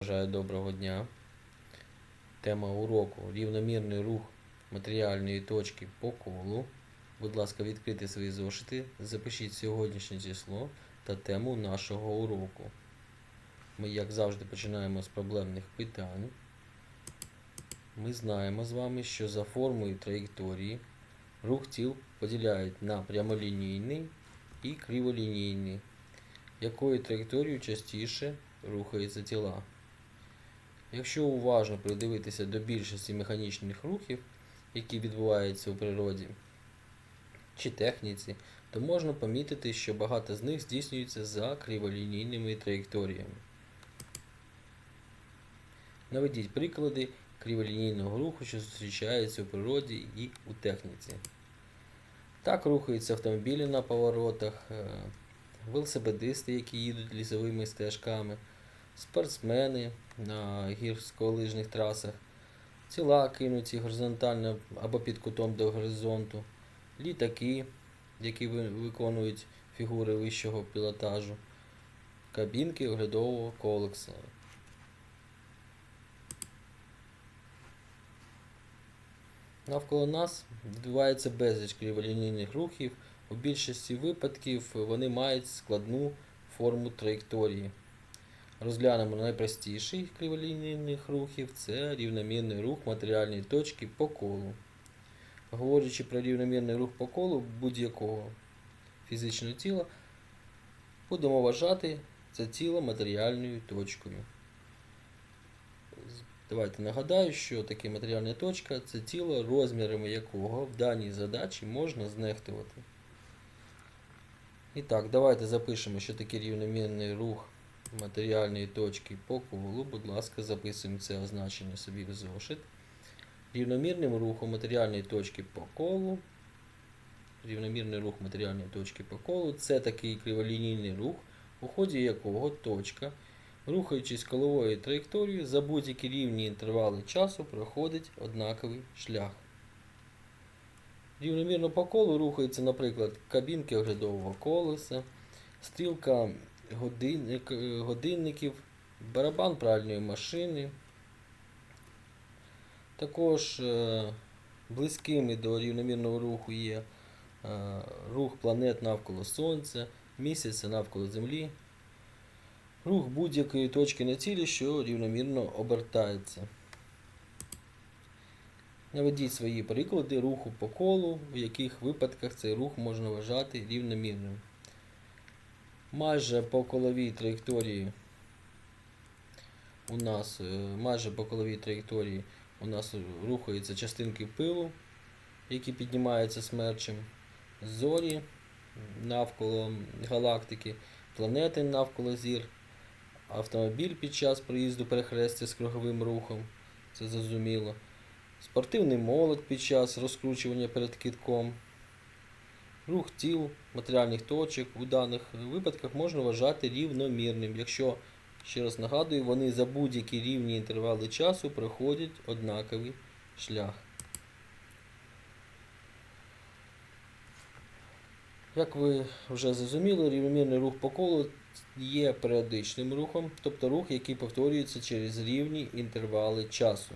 Бажаю доброго дня. Тема уроку рівномірний рух матеріальної точки по колу. Будь ласка, відкрийте свої зошити, запишіть сьогоднішнє число та тему нашого уроку. Ми, як завжди, починаємо з проблемних питань. Ми знаємо з вами, що за формою траєкторії рух тіл поділяють на прямолінійний і криволінійний. Якою траєкторією частіше рухаються тіла? Якщо уважно придивитися до більшості механічних рухів, які відбуваються у природі чи техніці, то можна помітити, що багато з них здійснюється за криволінійними траєкторіями. Наведіть приклади криволінійного руху, що зустрічається у природі і у техніці. Так рухаються автомобілі на поворотах, е, велосипедисти, які їдуть лісовими стежками, спортсмени на гірськолижних трасах, тіла кинуті горизонтально або під кутом до горизонту, літаки, які виконують фігури вищого пілотажу, кабінки оглядового колекса. Навколо нас відбувається безліч криволінійних рухів. У більшості випадків вони мають складну форму траєкторії. Розглянемо найпростіший криволінійних рухів це рівномірний рух матеріальної точки по колу. Говорячи про рівномірний рух по колу будь-якого фізичного тіла, будемо вважати це тіло матеріальною точкою. Давайте нагадаю, що таке матеріальна точка це тіло, розмірами якого в даній задачі можна знехтувати. І так, давайте запишемо, що таке рівномірний рух матеріальної точки по колу. Будь ласка, записуємо це означення собі в зошит. Рівномірним рухом матеріальної точки по колу. Рівномірний рух матеріальної точки по колу це такий криволінійний рух, у ході якого точка, рухаючись коловою траєкторією, за будь-які рівні інтервали часу проходить однаковий шлях. Рівномірно по колу рухається, наприклад, кабінки оглядового колеса, стрілка годинник, е, годинників, барабан пральної машини. Також е, близькими до рівномірного руху є е, рух планет навколо Сонця, місяця навколо Землі, рух будь-якої точки на цілі, що рівномірно обертається. Наведіть свої приклади руху по колу, в яких випадках цей рух можна вважати рівномірним. Майже по коловій траєкторії у нас е, майже по коловій траєкторії у нас рухаються частинки пилу, які піднімаються смерчем, зорі навколо галактики, планети навколо зір, автомобіль під час проїзду перехрестя з круговим рухом, це зрозуміло, спортивний молот під час розкручування перед китком. Рух тіл, матеріальних точок у даних випадках можна вважати рівномірним, якщо, ще раз нагадую, вони за будь-які рівні інтервали часу проходять однаковий шлях. Як ви вже зрозуміли, рівномірний рух по колу є періодичним рухом, тобто рух, який повторюється через рівні інтервали часу.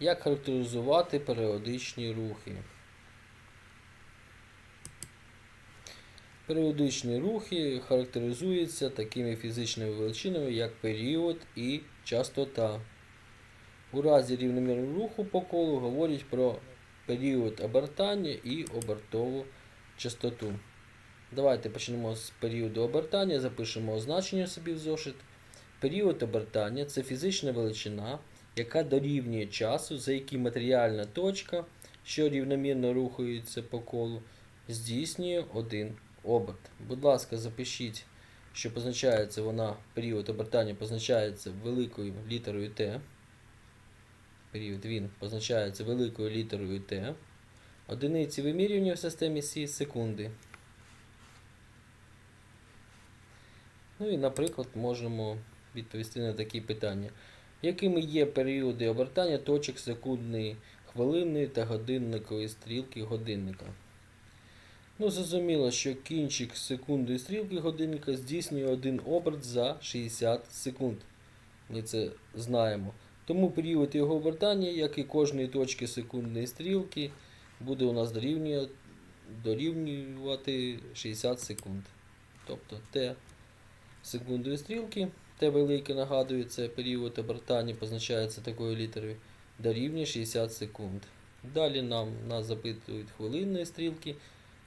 Як характеризувати періодичні рухи? Періодичні рухи характеризуються такими фізичними величинами, як період і частота. У разі рівномірного руху по колу говорять про період обертання і обертову частоту. Давайте почнемо з періоду обертання, запишемо означення собі в зошит. Період обертання це фізична величина, яка дорівнює часу, за який матеріальна точка, що рівномірно рухається по колу, здійснює один оберт. Будь ласка, запишіть, що позначається вона, період обертання позначається великою літерою Т. Період він позначається великою літерою Т. Одиниці вимірювання в системі Сі секунди. Ну і, наприклад, можемо відповісти на такі питання. Якими є періоди обертання точок секундної, хвилинної та годинникової стрілки годинника? Ну, зрозуміло, що кінчик секундної стрілки годинника здійснює один оберт за 60 секунд. Ми це знаємо. Тому період його обертання, як і кожної точки секундної стрілки, буде у нас дорівнювати 60 секунд. Тобто Т секундної стрілки, Т велике нагадую, це період обертання позначається такою літерою, дорівнює 60 секунд. Далі нам нас запитують хвилинної стрілки.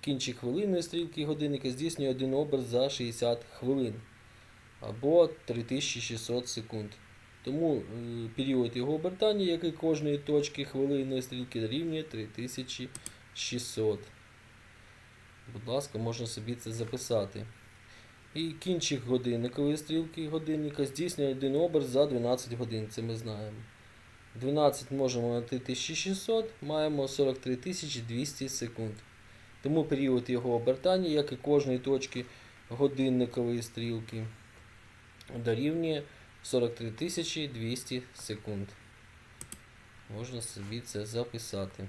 Кінчик хвилинної стрілки годинника здійснює один оберт за 60 хвилин або 3600 секунд. Тому е, період його обертання, як і кожної точки хвилинної стрілки, дорівнює 3600. Будь ласка, можна собі це записати. І кінчик годинникової стрілки годинника здійснює один оберт за 12 годин. Це ми знаємо. 12 множимо на 3600, маємо 43 200 секунд. Тому період його обертання, як і кожної точки годинникової стрілки, дорівнює 43 200 секунд. Можна собі це записати.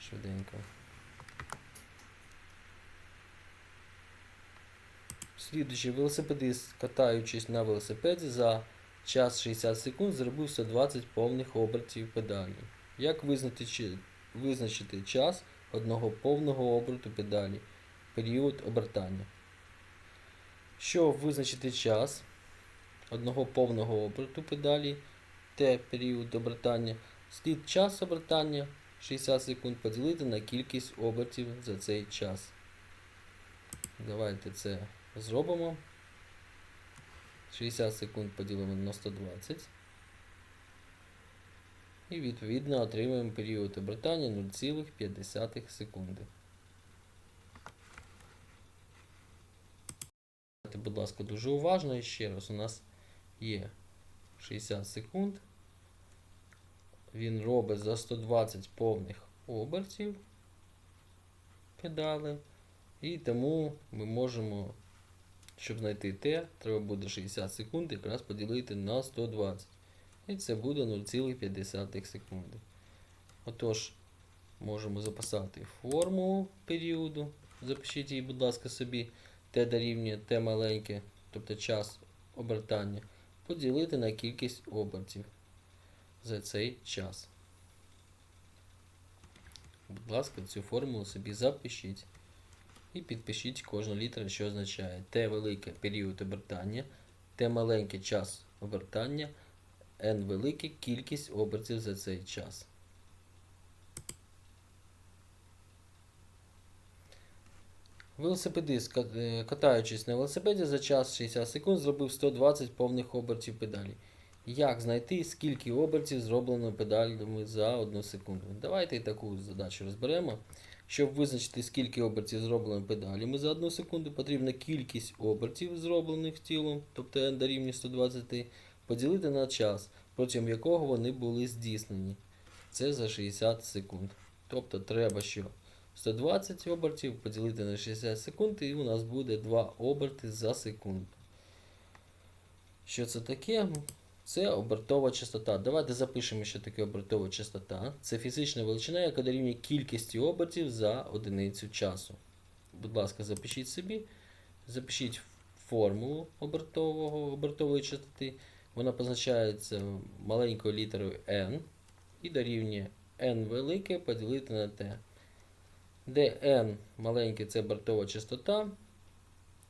Швиденько. Слідуючий велосипедист, катаючись на велосипеді за час 60 секунд, зробив 120 повних обертів педалі. Як визнати, чи- визначити час одного повного оберту педалі? Період обертання. Щоб визначити час одного повного оберту педалі, Т період обертання, слід час обертання 60 секунд поділити на кількість обертів за цей час. Давайте це зробимо. 60 секунд поділимо на 120. І відповідно отримаємо період обертання 0,5 секунди. Будь ласка, дуже уважно і ще раз. У нас є 60 секунд. Він робить за 120 повних обертів педали. І тому ми можемо, щоб знайти Т, треба буде 60 секунд якраз поділити на 120. І це буде 0,5 секунди. Отож, можемо записати формулу періоду. Запишіть її, будь ласка, собі Т дорівнює Т маленьке, тобто час обертання, поділити на кількість обертів за цей час. Будь ласка, цю формулу собі запишіть. І підпишіть кожну літеру, що означає Т велике період обертання, Т маленьке час обертання, N велике кількість обертів за цей час. Велосипедист, е, катаючись на велосипеді за час 60 секунд, зробив 120 повних обертів педалі. Як знайти, скільки обертів зроблено педалями за 1 секунду? Давайте таку задачу розберемо. Щоб визначити, скільки обертів зроблено педалями за 1 секунду, потрібна кількість обертів, зроблених тілом, тобто n дорівнює 120, поділити на час, протягом якого вони були здійснені. Це за 60 секунд. Тобто треба що? 120 обертів поділити на 60 секунд, і у нас буде 2 оберти за секунду. Що це таке? Це обертова частота. Давайте запишемо, що таке обертова частота. Це фізична величина, яка дорівнює кількості обертів за одиницю часу. Будь ласка, запишіть собі. Запишіть формулу обертового, обертової частоти. Вона позначається маленькою літерою n і дорівнює n велике поділити на t. Де n маленьке це обертова частота,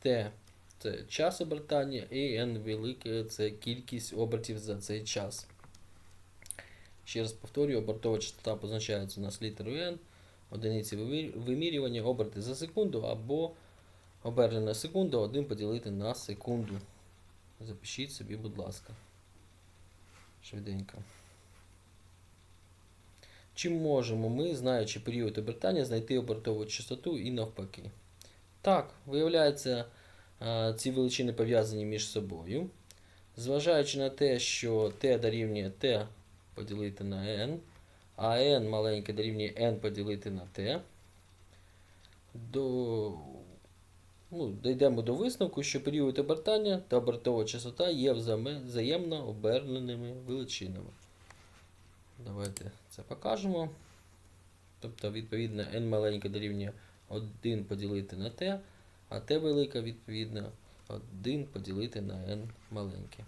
t це час обертання, і n велике це кількість обертів за цей час. Ще раз повторюю, обертова частота позначається у нас літерою n, одиниці вимірювання, оберти за секунду або оберти на секунду, 1 поділити на секунду. Запишіть собі, будь ласка. Швиденько. Чи можемо ми, знаючи період обертання, знайти обертову частоту і навпаки? Так, виявляється, ці величини пов'язані між собою. Зважаючи на те, що t дорівнює t поділити на n, а n маленьке дорівнює n поділити на t, до, ну, дійдемо до висновку, що період обертання та обертова частота є взаємно оберненими величинами. Давайте це покажемо. Тобто, відповідно, n маленьке дорівнює 1 поділити на t, а t велика, відповідно, 1 поділити на n маленьке.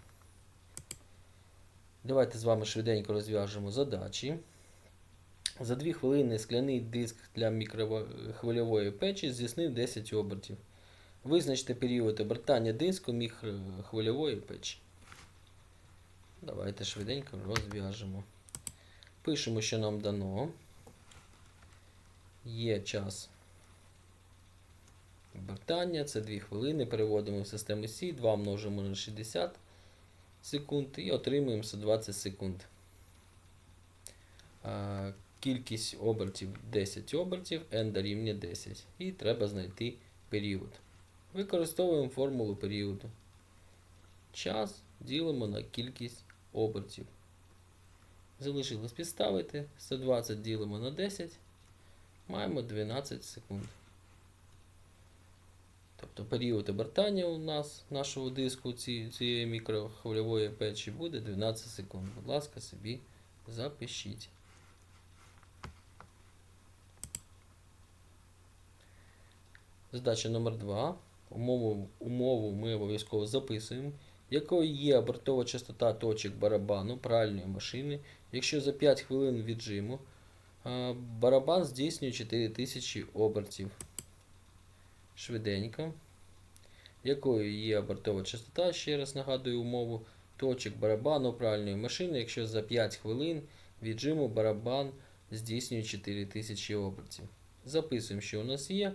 Давайте з вами швиденько розв'яжемо задачі. За 2 хвилини скляний диск для мікрохвильової печі здійснив 10 обертів. Визначте період обертання диску мікрохвильової печі. Давайте швиденько розв'яжемо. Пишемо, що нам дано. Є час обертання, це 2 хвилини. Переводимо в систему Сі, 2 множимо на 60 секунд і отримуємо 120 секунд. Кількість обертів 10 обертів, n дорівнює 10. І треба знайти період. Використовуємо формулу періоду. Час ділимо на кількість обертів. Залишилось підставити. 120 ділимо на 10. Маємо 12 секунд. Тобто період обертання у нас нашого диску цієї мікрохвильової печі буде 12 секунд. Будь ласка, собі запишіть. Задача номер 2. Умову, умову ми обов'язково записуємо. Якою є обертова частота точок барабану пральної машини, якщо за 5 хвилин віджиму барабан здійснює 4000 обертів. Швиденько. Якою є обертова частота, ще раз нагадую умову точок барабану пральної машини, якщо за 5 хвилин віджиму барабан здійснює 4000 обертів. Записуємо, що у нас є.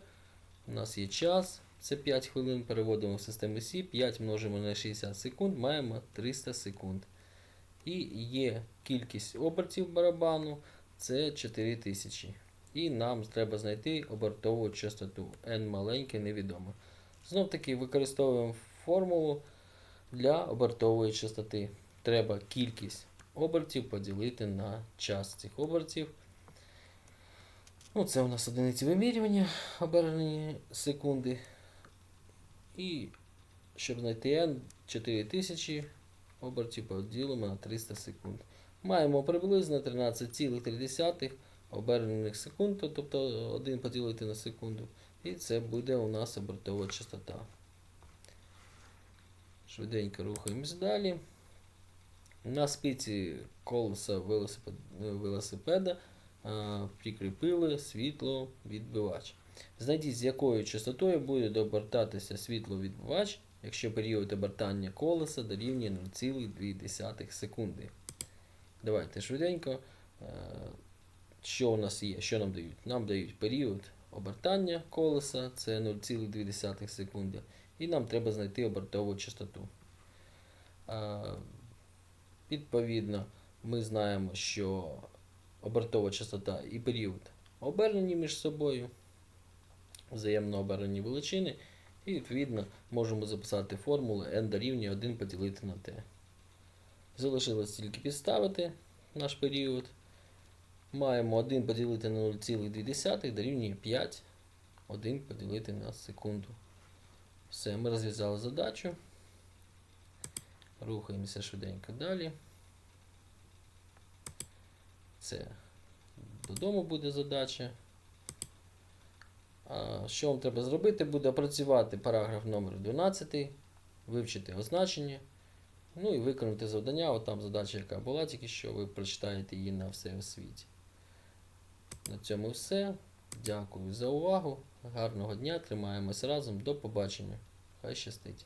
У нас є час, це 5 хвилин, переводимо в систему Сі, 5 множимо на 60 секунд, маємо 300 секунд. І є кількість обертів барабану, це 4000. І нам треба знайти обертову частоту. N маленьке невідомо. Знов таки використовуємо формулу для обертової частоти. Треба кількість обертів поділити на час цих обертів. Ну, це у нас одиниці вимірювання, обернені секунди. І щоб знайти n 4000 обертів поділимо на 300 секунд. Маємо приблизно 13,3 обернених секунд, тобто 1 поділити на секунду. І це буде у нас обертова частота. Швиденько рухаємось далі. На спиці колеса велосипед- велосипеда прикріпили світловідбивач. Знайдіть, з якою частотою буде обертатися світловідбивач, якщо період обертання колеса дорівнює 0,2 секунди. Давайте швиденько. Е, Що у нас є? Що нам дають? Нам дають період обертання колеса, це 0,2 секунди. І нам треба знайти обертову частоту. Е, Відповідно, ми знаємо, що обертова частота і період обернені між собою, взаємно обернені величини, і відповідно можемо записати формулу n дорівнює 1 поділити на t. Залишилось тільки підставити наш період. Маємо 1 поділити на 0,2 дорівнює 5, 1 поділити на секунду. Все, ми розв'язали задачу. Рухаємося швиденько далі. Це додому буде задача. Що вам треба зробити? Буде опрацювати параграф номер 12, вивчити означення. Ну і виконати завдання. От там задача, яка була, тільки що ви прочитаєте її на все у світі. На цьому все. Дякую за увагу. Гарного дня. Тримаємось разом. До побачення. Хай щастить.